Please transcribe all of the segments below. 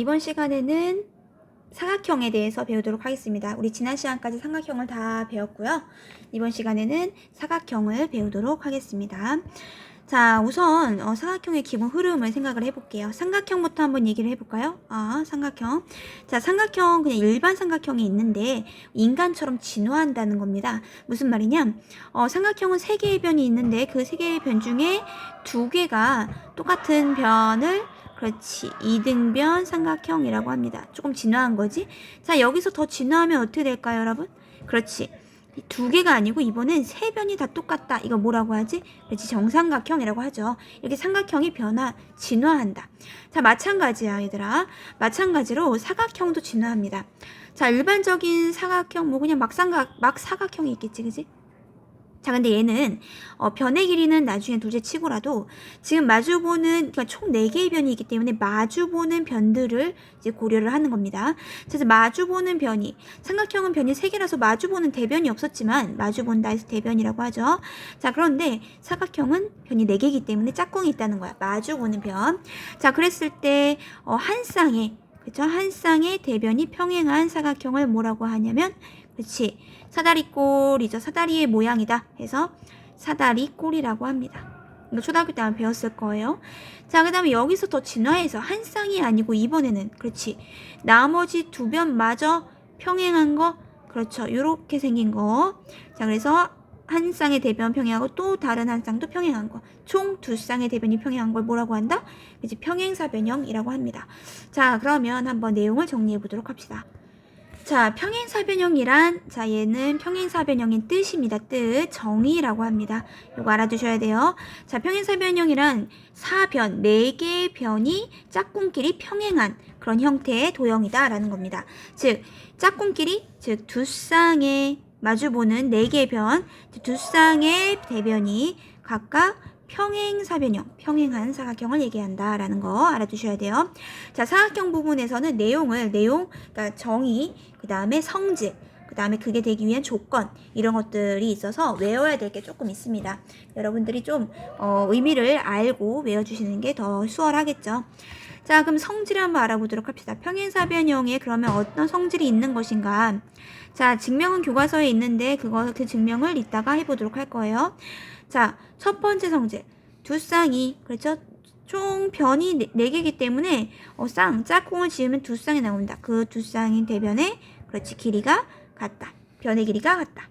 이번 시간에는 사각형에 대해서 배우도록 하겠습니다. 우리 지난 시간까지 삼각형을 다 배웠고요. 이번 시간에는 사각형을 배우도록 하겠습니다. 자, 우선 어, 사각형의 기본 흐름을 생각을 해볼게요. 삼각형부터 한번 얘기를 해볼까요? 아, 삼각형. 자, 삼각형 그냥 일반 삼각형이 있는데 인간처럼 진화한다는 겁니다. 무슨 말이냐? 어, 삼각형은 세 개의 변이 있는데 그 세 개의 변 중에 두 개가 똑같은 변을 그렇지. 이등변 삼각형이라고 합니다. 조금 진화한 거지? 자, 여기서 더 진화하면 어떻게 될까요, 여러분? 그렇지. 이두 개가 아니고 이번엔 세 변이 다 똑같다. 이거 뭐라고 하지? 그렇지. 정삼각형이라고 하죠. 이렇게 삼각형이 변화, 진화한다. 자, 마찬가지야, 얘들아. 마찬가지로 사각형도 진화합니다. 자, 일반적인 사각형, 뭐 그냥 막삼각, 막사각형이 있겠지, 그지? 자, 근데 얘는 어, 변의 길이는 나중에 둘째 치고라도 지금 마주보는 그러니까 총 4개의 변이 있기 때문에 마주보는 변들을 이제 고려를 하는 겁니다. 그래서 마주보는 변이 삼각형은 변이 3개라서 마주보는 대변이 없었지만 마주본다 해서 대변이라고 하죠. 자, 그런데 사각형은 변이 4개이기 때문에 짝꿍이 있다는 거야. 마주보는 변. 자, 그랬을 때 어, 한 쌍의 그렇죠? 한 쌍의 대변이 평행한 사각형을 뭐라고 하냐면 그렇지. 사다리꼴이죠. 사다리의 모양이다 해서 사다리꼴이라고 합니다. 이거 초등학교 때 아마 배웠을 거예요. 자, 그 다음에 여기서 더 진화해서 한 쌍이 아니고 이번에는 그렇지. 나머지 두 변마저 평행한 거 그렇죠. 요렇게 생긴 거. 자, 그래서 한 쌍의 대변 평행하고 또 다른 한 쌍도 평행한 거. 총 두 쌍의 대변이 평행한 걸 뭐라고 한다? 그치, 평행사변형이라고 합니다. 자, 그러면 한번 내용을 정리해 보도록 합시다. 자, 평행사변형이란 자, 얘는 평행사변형인 뜻입니다. 뜻, 정의라고 합니다. 이거 알아두셔야 돼요. 자, 평행사변형이란 사변, 네 개의 변이 짝꿍끼리 평행한 그런 형태의 도형이다라는 겁니다. 즉, 짝꿍끼리 즉 두 쌍의 마주보는 네 개의 변, 두 쌍의 대변이 각각 평행 사변형, 평행한 사각형을 얘기한다라는 거 알아두셔야 돼요. 자, 사각형 부분에서는 내용을 내용, 그러니까 정의, 그 다음에 성질, 그 다음에 그게 되기 위한 조건 이런 것들이 있어서 외워야 될 게 조금 있습니다. 여러분들이 좀 어, 의미를 알고 외워주시는 게 더 수월하겠죠. 자, 그럼 성질을 한번 알아보도록 합시다. 평행사변형에 그러면 어떤 성질이 있는 것인가? 자, 증명은 교과서에 있는데 그거 그 증명을 이따가 해보도록 할 거예요. 자, 첫 번째 성질. 두 쌍이 그렇죠? 총 변이 네, 네 개이기 때문에 어, 쌍 짝꿍을 지으면 두 쌍이 나온다. 그 두 쌍인 대변의 그렇지 길이가 같다. 변의 길이가 같다.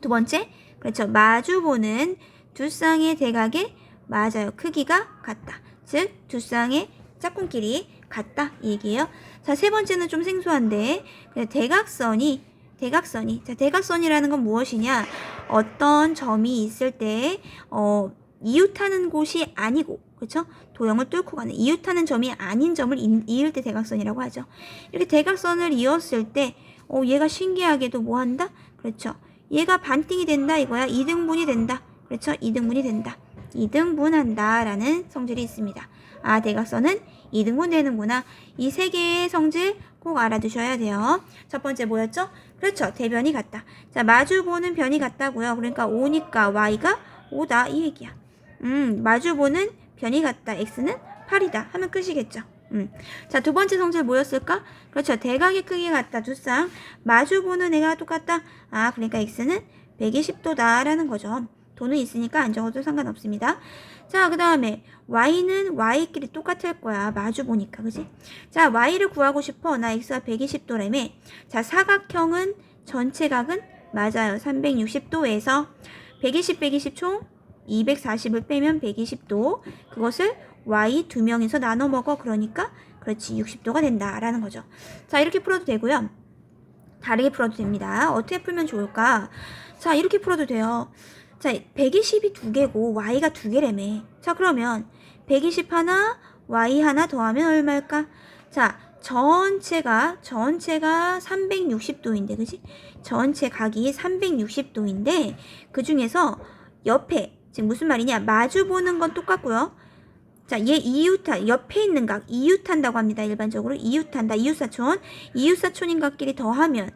두 번째, 그렇죠. 마주보는 두 쌍의 대각의 맞아요. 크기가 같다. 즉, 두 쌍의 짝꿍끼리 같다. 이 얘기예요. 자, 세 번째는 좀 생소한데, 대각선이, 대각선이, 자, 대각선이라는 건 무엇이냐? 어떤 점이 있을 때, 어, 이웃하는 곳이 아니고, 그렇죠? 도형을 뚫고 가는 이웃하는 점이 아닌 점을 이- 이을 때 대각선이라고 하죠. 이렇게 대각선을 이었을 때, 어, 얘가 신기하게도 뭐 한다? 그렇죠. 얘가 반띵이 된다 이거야. 2등분이 된다. 그렇죠. 2등분이 된다. 2등분한다 라는 성질이 있습니다. 아, 대각선은 2등분 되는구나. 이 세 개의 성질 꼭 알아두셔야 돼요. 첫 번째 뭐였죠? 그렇죠. 대변이 같다. 자, 마주 보는 변이 같다고요. 그러니까 5니까 y가 5다 이 얘기야. 음, 마주 보는 변이 같다. x는 8이다. 하면 끝이겠죠. 음. 자, 두 번째 성질 뭐였을까? 그렇죠. 대각의 크기가 같다. 두 쌍. 마주 보는 애가 똑같다. 아, 그러니까 x는 120도다라는 거죠. 도는 있으니까 안 적어도 상관없습니다. 자, 그 다음에 y는 y끼리 똑같을 거야. 마주 보니까, 그지? 자, y를 구하고 싶어. 나 x가 120도라며. 자, 사각형은 전체 각은 맞아요. 360도에서 120, 120 총 240을 빼면 120도. 그것을 y 두 명에서 나눠 먹어. 그러니까 그렇지 60도가 된다라는 거죠. 자, 이렇게 풀어도 되고요. 다르게 풀어도 됩니다. 어떻게 풀면 좋을까? 자, 이렇게 풀어도 돼요. 자, 120이 두 개고 y가 두 개라며. 자, 그러면 120 하나, y 하나 더하면 얼마일까? 자, 전체가 전체가 360도인데, 그지? 전체 각이 360도인데 그 중에서 옆에 지금 무슨 말이냐? 마주 보는 건 똑같고요. 자, 얘 이웃한 옆에 있는 각 이웃한다고 합니다. 일반적으로 이웃한다. 이웃사촌. 이웃사촌인 각끼리 더하면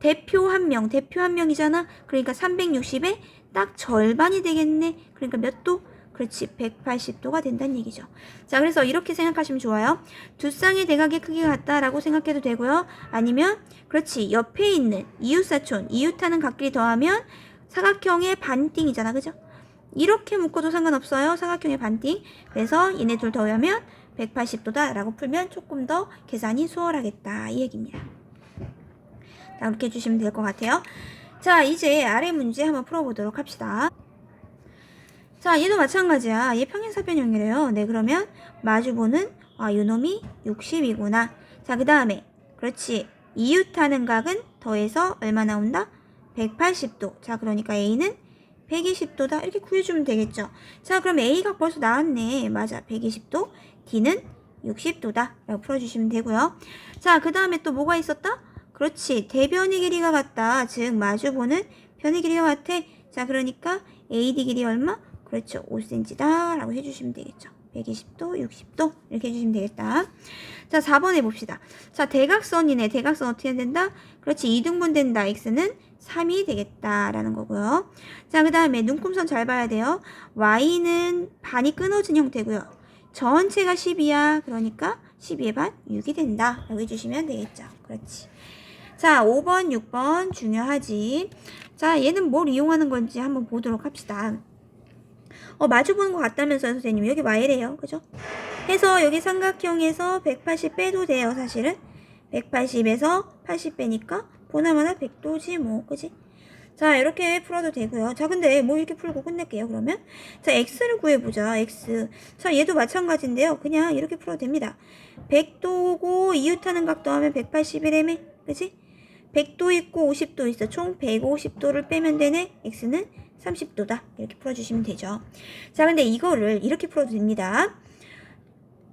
대표 한 명, 대표 한 명이잖아. 그러니까 360에 딱 절반이 되겠네. 그러니까 몇 도? 그렇지 180도가 된다는 얘기죠. 자 그래서 이렇게 생각하시면 좋아요. 두 쌍의 대각의 크기가 같다라고 생각해도 되고요. 아니면 그렇지 옆에 있는 이웃사촌 이웃하는 각끼리 더하면 사각형의 반띵이잖아 그죠? 이렇게 묶어도 상관없어요. 사각형의 반띵. 그래서 얘네 둘 더하면 180도다 라고 풀면 조금 더 계산이 수월하겠다 이 얘기입니다. 자, 이렇게 해주시면 될 것 같아요. 자, 이제 아래 문제 한번 풀어보도록 합시다. 자, 얘도 마찬가지야. 얘 평행사변형이래요. 네, 그러면 마주보는 아, 요놈이 60이구나. 자, 그 다음에 그렇지. 이웃하는 각은 더해서 얼마 나온다? 180도. 자, 그러니까 A는 120도다. 이렇게 구해주면 되겠죠. 자, 그럼 A각 벌써 나왔네. 맞아. 120도. D는 60도다. 라고 풀어주시면 되고요. 자, 그 다음에 또 뭐가 있었다? 그렇지. 대변의 길이가 같다. 즉, 마주보는 변의 길이가 같아. 자, 그러니까 AD 길이 얼마? 그렇죠. 5cm다. 라고 해주시면 되겠죠. 120도, 60도. 이렇게 해주시면 되겠다. 자, 4번 해봅시다. 자, 대각선이네. 대각선 어떻게 된다? 그렇지. 2등분 된다. x는 3이 되겠다라는 거고요. 자, 그 다음에 눈금선 잘 봐야 돼요. y는 반이 끊어진 형태고요. 전체가 10이야. 그러니까 12의 반 6이 된다. 라고 해주시면 되겠죠. 그렇지. 자, 5번, 6번 중요하지. 자, 얘는 뭘 이용하는 건지 한번 보도록 합시다. 어, 마주 보는 것 같다면서요, 선생님. 여기 y래요. 그죠? 해서 여기 삼각형에서 180 빼도 돼요, 사실은. 180에서 80 빼니까 보나마나 100도지 뭐, 그지? 자, 이렇게 풀어도 되고요. 자, 근데 뭐 이렇게 풀고 끝낼게요, 그러면. 자, x를 구해보자, x. 자, 얘도 마찬가지인데요. 그냥 이렇게 풀어도 됩니다. 100도고 이웃하는 각도 하면 180이라며, 그지? 100도 있고 50도 있어. 총 150도를 빼면 되네. x는 30도다. 이렇게 풀어주시면 되죠. 자, 근데 이거를 이렇게 풀어도 됩니다.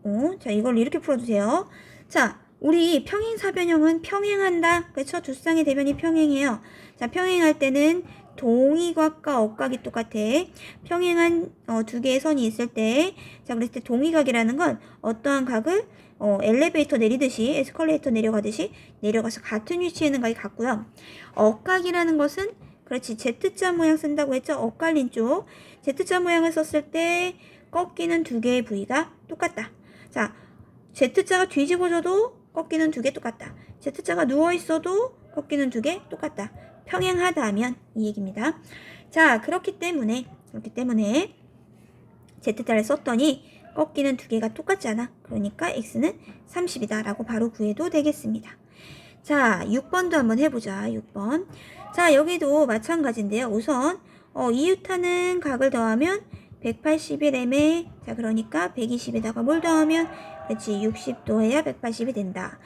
어, 자, 이걸 이렇게 풀어도 돼요. 자, 우리 평행사변형은 평행한다. 그렇죠? 두 쌍의 대변이 평행해요. 자, 평행할 때는 동의각과 억각이 똑같아. 평행한 어, 두 개의 선이 있을 때, 자, 그랬을 때 동의각이라는 건 어떠한 각을 어, 엘리베이터 내리듯이 에스컬레이터 내려가듯이 내려가서 같은 위치에 있는 각이 같고요. 억각이라는 것은 그렇지 Z자 모양 쓴다고 했죠. 엇갈린 쪽 Z자 모양을 썼을 때 꺾이는 두 개의 부위가 똑같다. 자, Z자가 뒤집어져도 꺾이는 두 개 똑같다. Z자가 누워 있어도 꺾이는 두 개 똑같다. 평행하다 하면 이 얘기입니다. 자, 그렇기 때문에 그렇기 때문에 Z자를 썼더니 꺾이는 두 개가 똑같잖아. 그러니까 x는 30이다 라고 바로 구해도 되겠습니다. 자, 6번도 한번 해보자. 6번. 자, 여기도 마찬가지인데요. 우선 어, 이웃하는 각을 더하면 181m에 자, 그러니까 120에다가 뭘 더하면 그렇지 60도 해야 180이 된다.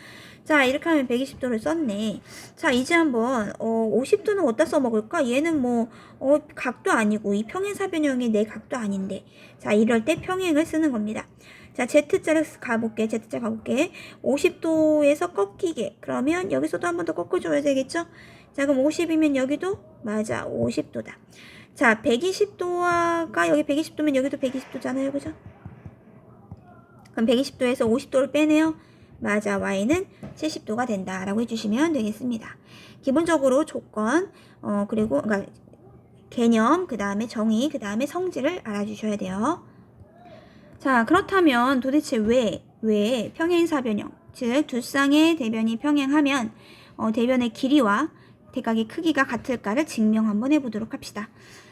자, 이렇게 하면 120도를 썼네. 자, 이제 한번, 어, 50도는 어디다 써먹을까? 얘는 뭐, 어, 각도 아니고, 이 평행사변형이 내 각도 아닌데. 자, 이럴 때 평행을 쓰는 겁니다. 자, Z자를 가볼게. Z자 가볼게. 50도에서 꺾이게. 그러면 여기서도 한 번 더 꺾어줘야 되겠죠? 자, 그럼 50이면 여기도? 맞아, 50도다. 자, 120도가 여기 120도면 여기도 120도잖아요. 그죠? 그럼 120도에서 50도를 빼내요. 맞아, y는 70도가 된다 라고 해주시면 되겠습니다. 기본적으로 조건, 어, 그리고, 그러니까 개념, 그 다음에 정의, 그 다음에 성질을 알아주셔야 돼요. 자, 그렇다면 도대체 왜, 왜 평행사변형, 즉, 두 쌍의 대변이 평행하면, 어, 대변의 길이와 대각의 크기가 같을까를 증명 한번 해보도록 합시다.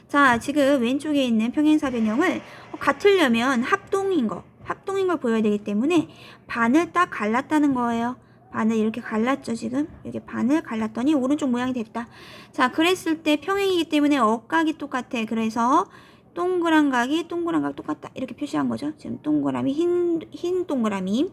자, 지금 왼쪽에 있는 평행사변형을 같으려면 합동인 거, 합동인 걸 보여야 되기 때문에 반을 딱 갈랐다는 거예요. 반을 이렇게 갈랐죠, 지금. 이렇게 반을 갈랐더니 오른쪽 모양이 됐다. 자, 그랬을 때 평행이기 때문에 억각이 똑같아. 그래서 동그란 각이 동그란 각 똑같다. 이렇게 표시한 거죠. 지금 동그라미, 흰, 흰 동그라미.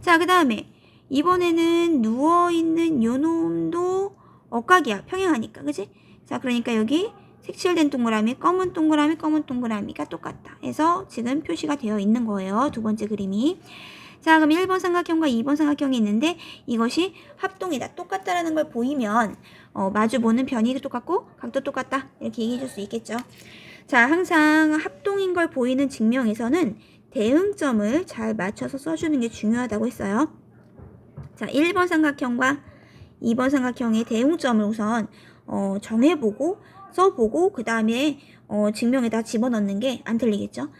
자, 그 다음에 이번에는 누워있는 요 놈도 억각이야. 평행하니까. 그지? 자, 그러니까 여기 색칠된 동그라미, 검은 동그라미, 검은 동그라미가 똑같다. 해서 지금 표시가 되어 있는 거예요. 두 번째 그림이. 자, 그럼 1번 삼각형과 2번 삼각형이 있는데 이것이 합동이다. 똑같다라는 걸 보이면 어, 마주 보는 변이 똑같고 각도 똑같다. 이렇게 얘기해 줄 수 있겠죠. 자, 항상 합동인 걸 보이는 증명에서는 대응점을 잘 맞춰서 써주는 게 중요하다고 했어요. 자, 1번 삼각형과 2번 삼각형의 대응점을 우선 어, 정해보고 써보고 그 다음에 어, 증명에다 집어넣는 게 안 틀리겠죠.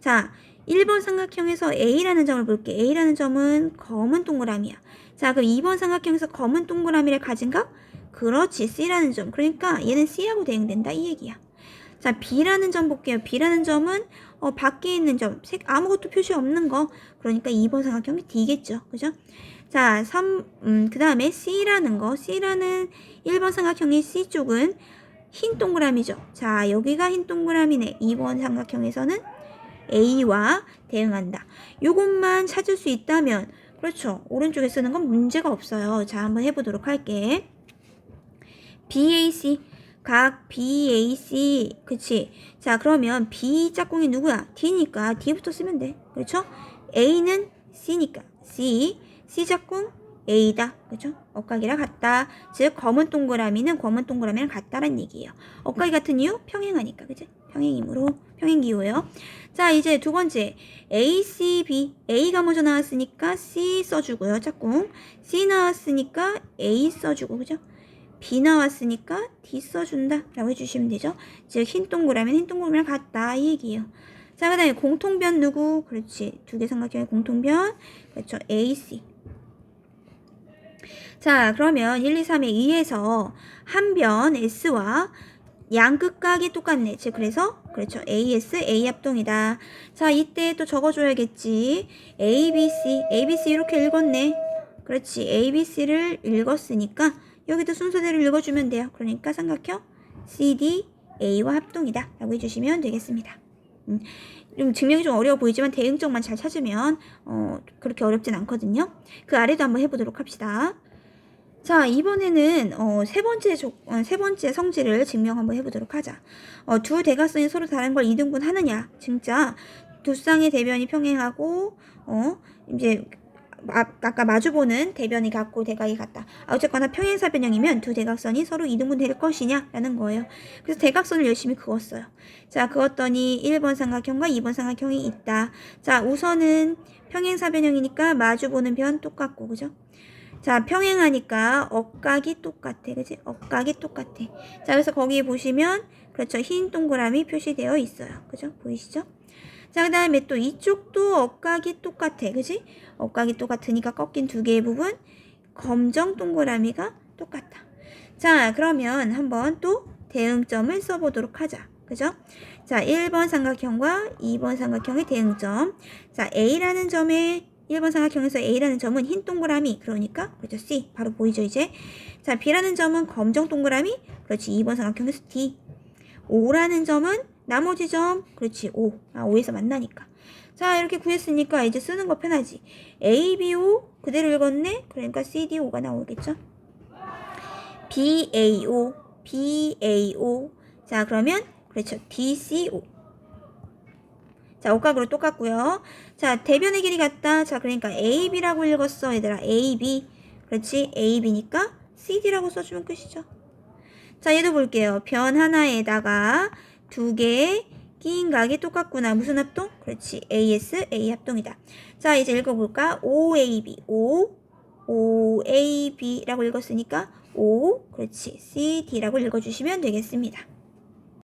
자, 1번 삼각형에서 A라는 점을 볼게. A라는 점은 검은 동그라미야. 자, 그럼 2번 삼각형에서 검은 동그라미를 가진 각? 그렇지, C라는 점. 그러니까 얘는 C하고 대응된다 이 얘기야. 자, B라는 점 볼게요. B라는 점은 어, 밖에 있는 점, 색 아무것도 표시 없는 거. 그러니까 2번 삼각형이 D겠죠. 그죠? 자, 3, 음, 그 다음에 C라는 거. C라는 1번 삼각형의 C 쪽은 흰 동그라미죠. 자, 여기가 흰 동그라미네. 2번 삼각형에서는 A와 대응한다. 요것만 찾을 수 있다면, 그렇죠. 오른쪽에 쓰는 건 문제가 없어요. 자, 한번 해보도록 할게. BAC. 각 BAC. 그치. 자, 그러면 B 짝꿍이 누구야? D니까 D부터 쓰면 돼. 그렇죠? A는 C니까 C. C 짝꿍 A다. 그죠? 엇각이랑 같다. 즉, 검은 동그라미는 검은 동그라미랑 같다란 얘기예요. 엇각이 같은 이유? 평행하니까. 그지? 평행이므로 평행기호예요. 자, 이제 두 번째. A, C, B. A가 먼저 나왔으니까 C 써주고요. 짝꿍. C 나왔으니까 A 써주고. 그죠? B 나왔으니까 D 써준다. 라고 해주시면 되죠. 즉, 흰 동그라미는 흰 동그라미랑 같다. 이 얘기예요. 자, 그 다음에 공통변 누구? 그렇지. 두 개 삼각형의 공통변. 그렇죠. AC. 자, 그러면 1, 2, 3에 의해서 한 변 S와 양끝각이 똑같네. 즉, 그래서, 그렇죠. AS, A 합동이다. 자, 이때 또 적어줘야겠지. ABC, ABC 이렇게 읽었네. 그렇지. ABC를 읽었으니까 여기도 순서대로 읽어주면 돼요. 그러니까 삼각형 CD, A와 합동이다. 라고 해주시면 되겠습니다. 음, 좀 증명이 좀 어려워 보이지만 대응점만 잘 찾으면 어, 그렇게 어렵진 않거든요. 그 아래도 한번 해보도록 합시다. 자, 이번에는 어, 세 번째 조, 어, 세 번째 성질을 증명 한번 해보도록 하자. 어, 두 대각선이 서로 다른 걸 이등분 하느냐? 진짜 두 쌍의 대변이 평행하고 어, 이제 아, 아까 마주보는 대변이 같고 대각이 같다. 아, 어쨌거나 평행사변형이면 두 대각선이 서로 이등분 될 것이냐라는 거예요. 그래서 대각선을 열심히 그었어요. 자, 그었더니 1번 삼각형과 2번 삼각형이 있다. 자, 우선은 평행사변형이니까 마주보는 변 똑같고, 그죠? 자, 평행하니까 억각이 똑같아. 그지? 억각이 똑같아. 자, 그래서 거기 보시면, 그렇죠. 흰 동그라미 표시되어 있어요. 그죠? 보이시죠? 자, 그 다음에 또 이쪽도 억각이 똑같아. 그지? 억각이 똑같으니까 꺾인 두 개의 부분, 검정 동그라미가 똑같다. 자, 그러면 한번 또 대응점을 써보도록 하자. 그죠? 자, 1번 삼각형과 2번 삼각형의 대응점. 자, A라는 점에 1번 삼각형에서 A라는 점은 흰 동그라미. 그러니까, 그렇죠. C. 바로 보이죠, 이제. 자, B라는 점은 검정 동그라미. 그렇지. 2번 삼각형에서 D. O라는 점은 나머지 점. 그렇지. O. 아, O에서 만나니까. 자, 이렇게 구했으니까 이제 쓰는 거 편하지. A, B, O. 그대로 읽었네. 그러니까 C, D, O가 나오겠죠. B, A, O. B, A, O. 자, 그러면, 그렇죠. D, C, O. 자, 억각으로 똑같고요. 자, 대변의 길이 같다. 자, 그러니까 AB라고 읽었어, 얘들아. AB. 그렇지. AB니까 CD라고 써주면 끝이죠. 자, 얘도 볼게요. 변 하나에다가 두 개 끼인 각이 똑같구나. 무슨 합동? 그렇지. AS, A 합동이다. 자, 이제 읽어볼까? OAB, O, OAB라고 읽었으니까 O, 그렇지. CD라고 읽어주시면 되겠습니다.